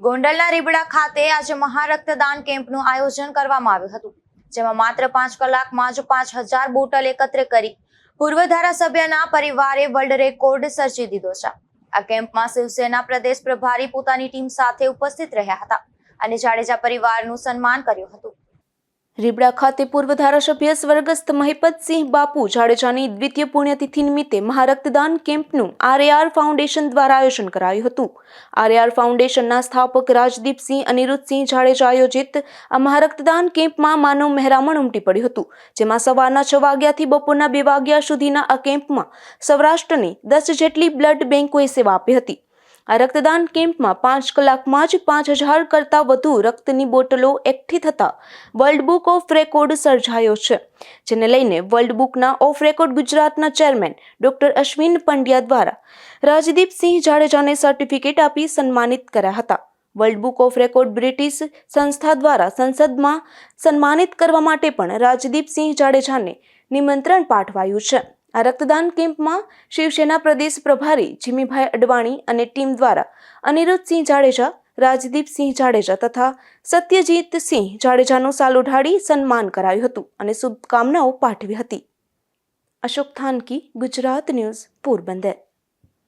ગોંડલના રીબડા ખાતે આજે મહારક્તદાન કેમ્પનું આયોજન કરવામાં આવ્યું હતું, જેમાં માત્ર પાંચ કલાકમાં જ પાંચ હજાર બોટલ એકત્ર કરી પૂર્વ ધારાસભ્યના પરિવારે વર્લ્ડ રેકોર્ડ સર્જી દીધો છે. આ કેમ્પમાં શિવસેના પ્રદેશ પ્રભારી પોતાની ટીમ સાથે ઉપસ્થિત રહ્યા હતા અને જાડેજા પરિવારનું સન્માન કર્યું હતું. રીબડા ખાતે પૂર્વ ધારાસભ્ય સ્વર્ગસ્થ મહિપતસિંહ બાપુ જાડેજાની દ્વિતીય પુણ્યતિથિ નિમિત્તે મહારક્તદાન કેમ્પનું આરએઆર ફાઉન્ડેશન દ્વારા આયોજન કરાયું હતું. આરએઆર ફાઉન્ડેશનના સ્થાપક રાજદીપસિંહ અનિરુદ્ધસિંહ જાડેજા આયોજિત આ મહારક્તદાન કેમ્પમાં માનવ મહેરામણ ઉમટી પડ્યું હતું, જેમાં સવારના છ વાગ્યાથી બપોરના બે વાગ્યા સુધીના આ કેમ્પમાં સૌરાષ્ટ્રની દસ જેટલી બ્લડ બેંકોએ સેવા આપી હતી. આ રક્તદાન કેમ્પમાં પાંચ કલાકમાં જ પાંચ હજાર કરતાં વધુ રક્તની બોટલો એકઠી થતા વર્લ્ડ બુક ઓફ રેકોર્ડ સર્જાયો છે, જેને લઈને વર્લ્ડ બુકના ઓફ રેકોર્ડ ગુજરાતના ચેરમેન ડોક્ટર અશ્વિન પંડ્યા દ્વારા રાજદીપસિંહ જાડેજાને સર્ટિફિકેટ આપી સન્માનિત કર્યા હતા. World book of record British સંસ્થા દ્વારા સંસદમાં સન્માનિત કરવા માટે પણ રાજદીપસિંહ જાડેજાને નિમંત્રણ પાઠવાયું છે. આ રક્તદાન કેમ્પમાં શિવસેના પ્રદેશ પ્રભારી જીમીભાઈ અડવાણી અને ટીમ દ્વારા અનિરુદ્ધસિંહ જાડેજા, રાજદીપસિંહ જાડેજા તથા સત્યજીતસિંહ જાડેજાનું સાલ ઉઢાડી સન્માન કરાયું હતું અને શુભકામનાઓ પાઠવી હતી. અશોક થાનકી, ગુજરાત ન્યૂઝ, પોરબંદર.